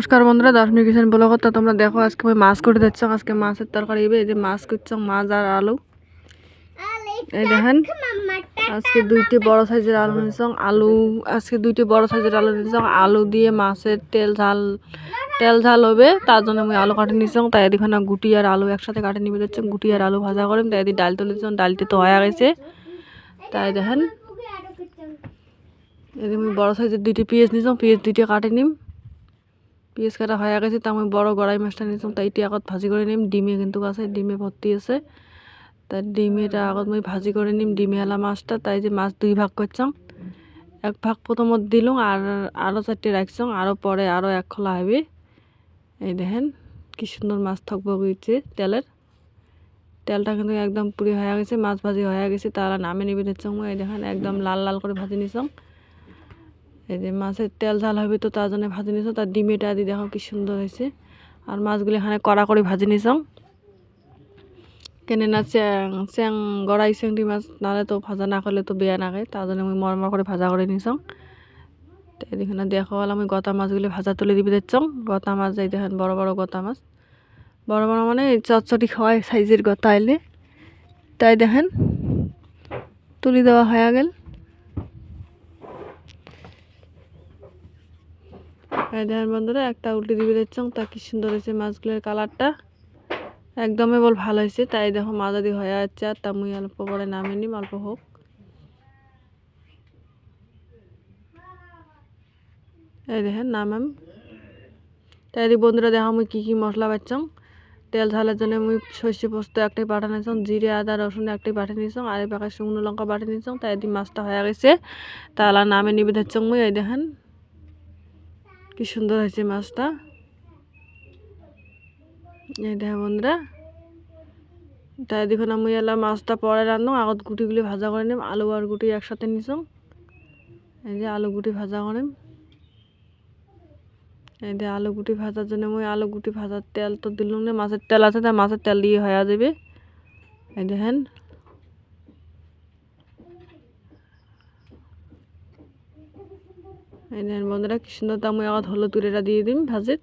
নমস্কার বন্ধুরা দশমী কিষান ব্লগ তো তোমরা দেখো আজকে আমি মাছ করে দিচ্ছ, আজকে মাছের তরকারি এই যে মাছ করছ মাছ আর আলু। এই দেখেন, আজকে দুইটি বড় সাইজের আলু নিয়েছ, আলু, আজকে দুইটি বড় সাইজের আলু নিয়েছ, আলু দিয়ে মাছের তেল ঝাল তেল ঝাল হবে, তার জন্য আমি আলু কাটে নিয়েছ, তাই এদিকে না গুটি আর আলু একসাথে কাটে নিবে দিচ্ছ গুটি আর আলু ভাজা করেন তাই এদিকে ডাল তুলে দিচ্ছ ডালটি তো হয়ে গেছে। তাই দেখেন, এদিকে আমি বড় সাইজের দুইটি পেঁয়াজ নিয়েছ, পেঁয়াজ দুইটি কাটে নিম। পেঁয়াজ কাটা হয়ে গেছে তা আমি বড় গড়াই মাছটা নিয়েছিলাম তাই এটি আগত ভাজি করে নিম, ডিমে কিন্তু আছে ডিমে ভর্তি আছে। তাই ডিমেটা আগত মই ভাজি করে নিম, ডিমে আলা মাছটা, তাই যে মাছ দুই ভাগ করছাম এক ভাগ প্রথমত দিলাম আর আরও চারটে রাখছাম আরও পরে আরও এক খোলা হবে। এই দেখেন, কি সুন্দর মাছ থকবক হয়েছে তেলের তেলটা কিন্তু একদম পুরি হয়ে গেছে মাছ ভাজি হয়ে গেছে তারা নামে নিবে দিচ্ছাম এই দেখেন, একদম লাল লাল করে ভাজি নিছাম এই যে মাছের তেল ঝাল হবে তো তার জন্য ভাজি নিছো, তার ডিমেটা দিয়ে দেখো কি সুন্দর হয়েছে। আর মাছগুলো এখানে কড়া করে ভাজি নিছাম কেনে না চ্যাং চ্যাং, গড়াই চিংড়ি মাছ নাহলে তো ভাজা না করলে তো বেয়া না খায় তার জন্য আমি মরমর করে ভাজা করে নিছাম তো এদিকে দেখো আমি গতা মাছগুলি ভাজা তুলে দিবি দিচ্ছাম গতা মাছ যাই দেখেন বড় বড় গতা মাছ। বড় বড় মানে এই চটচটি খাওয়াই সাইজের গতা এলে। তাই দেখেন, তুলি দেওয়া হয়ে গেল এই দেখেন বন্ধুরা, একটা উল্টে দিবে দিচ্ছাম তা কি সুন্দর হয়েছে মাছগুলোর কালারটা। একদমই বল ভালো হয়েছে। তাই দেখো মা যদি হয়ে যাচ্ছে আর তা মুই অল্প পরে নামে নিম, অল্প হোক। এই দেখেন, নামাম। তাই বন্ধুরা, দেখো মুই কী কী মশলা পাচ্ছাম তেল ঝালের জন্য মুই সর্ষে পোস্ত একটাই পাঠা নিয়েছাম জিরে, আদা, রসুন একটাই পাঠিয়ে নিয়েছাম আর এই পাখা শুকনো লঙ্কা পাঠিয়ে নিয়েছাম তাই মাছটা হয়ে গেছে। তাহলে নামে নিবে ধরছাম মুই, এই দেখেন। কি সুন্দর হয়েছে মাছটা? এই দেখো বন্ধুরা। তাই দেখুন আমি এলাম মাছটা পরে রান্নাম, আগত গুটিগুলি ভাজা করে নিম, আলু আর গুটি একসাথে নিছাম এই যে আলু গুটি ভাজা করিম এই যে আলু গুটি ভাজার জন্য মই আলু গুটি ভাজার তেল তো দিলাম না, মাছের তেল আছে তাই মাছের তেল দিয়ে হয়ে যাবে। এই দেখেন দেখেন বন্ধুরা, কি সুন্দর তা আগত হলুদ গুঁড়িটা দিয়ে দিম ভাজিত।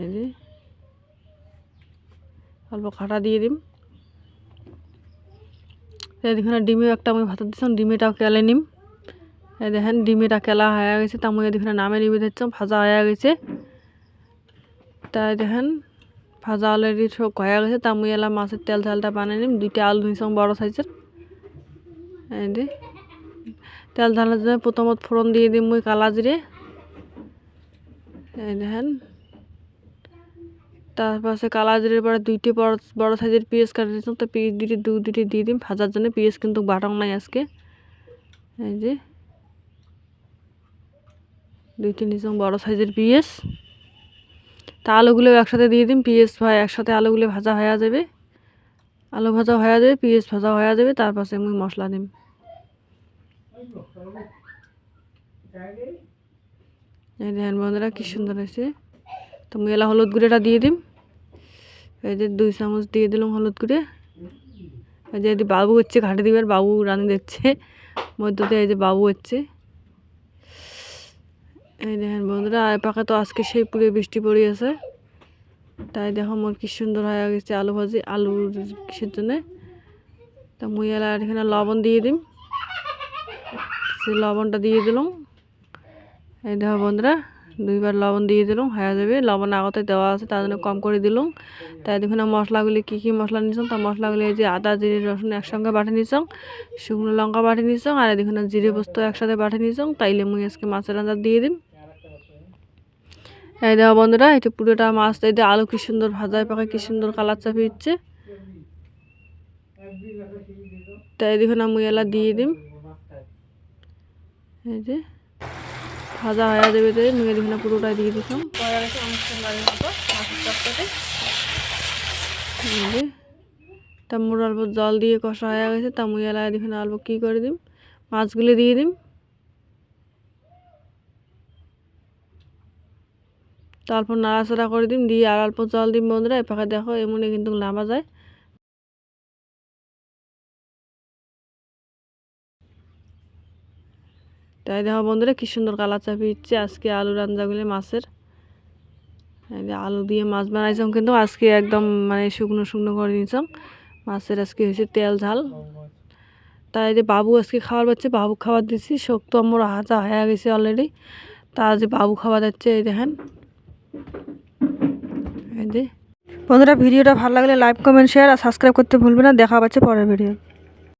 এই অল্প খাটা দিয়ে দিম। এদিকে ডিমে একটা আমি ভাত দিচ্ছিলাম, ডিমেটাও কেলে নিম। এই দেখেন, ডিমেটা কেলা হয়ে গেছে, তা আমি এদিকে নামে নিবে দিচ্ছিলাম, ভাজা হয়ে গেছে। তাই দেখেন, ভাজা অলরেডি সব হয়ে গেছে, তা আমি এলাম মাছের তেল ঝালটা বানিয়ে নিম, দুইটা আলু নিছিলাম বড় সাইজের। এই তেল ঝালের জন্য প্রথমত ফোড়ন দিয়ে দিম মুই কালা জিরে দেখেন। তারপরে কালা জিরের পরে দুইটি বড় বড় সাইজের পেঁয়াজ কাটে দিয়েছিলাম তো পেঁয়াজ দুটি দু দুটি দিয়ে দিম ভাজার জন্য পেঁয়াজ কিন্তু বাটন নাই আজকে। এই যে। দুইটি নিয়েছিলাম বড় সাইজের পেঁয়াজ। তা আলুগুলো একসাথে দিয়ে দিম পেঁয়াজ ভাই একসাথে আলুগুলো ভাজা হয়ে যাবে। আলু ভাজা হয়ে যাবে, পেঁয়াজ ভাজা হয়ে যাবে, তারপরে মুই মশলা দিম। এই দেখেন বন্ধুরা কি সুন্দর হয়েছে। তো মুই এলা হলুদ গুঁড়োটা দিয়ে দিম। এই যে দুই চামচ দিয়ে দিলাম হলুদ গুঁড়ে। এই যে বাবু হচ্ছে, ঘাটে দিবার বাবু রান্না দিচ্ছে। মধ্যতে এই যে বাবু হচ্ছে। এই দেখেন বন্ধুরা আর পাকা তো আজকে সেই পুরে বৃষ্টি পড়ে আছে। তাই দেখো মোর কি সুন্দর হয়ে গেছে আলু ভাজি, আলুর কিসের জন্যে। তা মুই এলা এখানে লবণ দিয়ে দিম। সেই লবণটা দিয়ে দিলাম। এই দেখো বন্ধুরা, দুইবার লবণ দিয়ে দিলাম, হয়ে যাবে। লবণ আগতে দেওয়া আছে, তার জন্য কম করে দিলাম। তাই দেখুন মশলাগুলি কী কী মশলা নিয়েছিলাম তার মশলাগুলি এই যে আদা, জিরে, রসুন একসঙ্গে বাটে নিয়েছিলাম শুকনো লঙ্কা বাটে নিয়েছিলাম আর দেখুন জিরে পোস্ত একসাথে বাটে নিয়েছিলাম তাইলে মুই আজকে মাছের রান্না দিয়ে দিম এই দেখো বন্ধুরা এটা পুরোটা মাছ, এই যে আলু কি সুন্দর ভাজায় পাকা, কি সুন্দর কালার চাপি দিচ্ছে। তাই দেখুন মুই এলা দিয়ে দিম। এই যে ভাজা হয়ে যাবে তো নুয়ে দেখুন পুরোটা দিয়ে দিতাম গেছে অনুষ্ঠানের মতো মাছের চটচটে এই যে তা অল্প জল দিয়ে কষা হয়ে গেছে তা মুই এলা দেখুন অল্প কী করে দিম? মাছগুলো দিয়ে দিম। তারপর নাড়াচাড়া করে দিম দিয়ে আর অল্প জল দিম বন্ধুরা এ পাখা দেখো এমনি কিন্তু নামা যায় তাই দেখো বন্ধুরা, কী সুন্দর কালার চাপি দিচ্ছে আজকে আলু রান্নাগুলি মাছের। আলু দিয়ে মাছ বানাইছাম কিন্তু আজকে একদম মানে শুকনো শুকনো করে নিয়েছাম মাছের আজকে হয়েছে তেল ঝাল। তাই যে বাবু আজকে খাবার পাচ্ছে, বাবু খাবার দিচ্ছি শক্ত আমার হাজা হয়ে গেছে অলরেডি তা যে বাবু খাবার দিচ্ছে, এই দেখেন। এই যে। বন্ধুরা, ভিডিওটা ভালো লাগলে লাইক কমেন্ট শেয়ার আর সাবস্ক্রাইব করতে ভুলবে না। দেখা পাচ্ছে পরের ভিডিও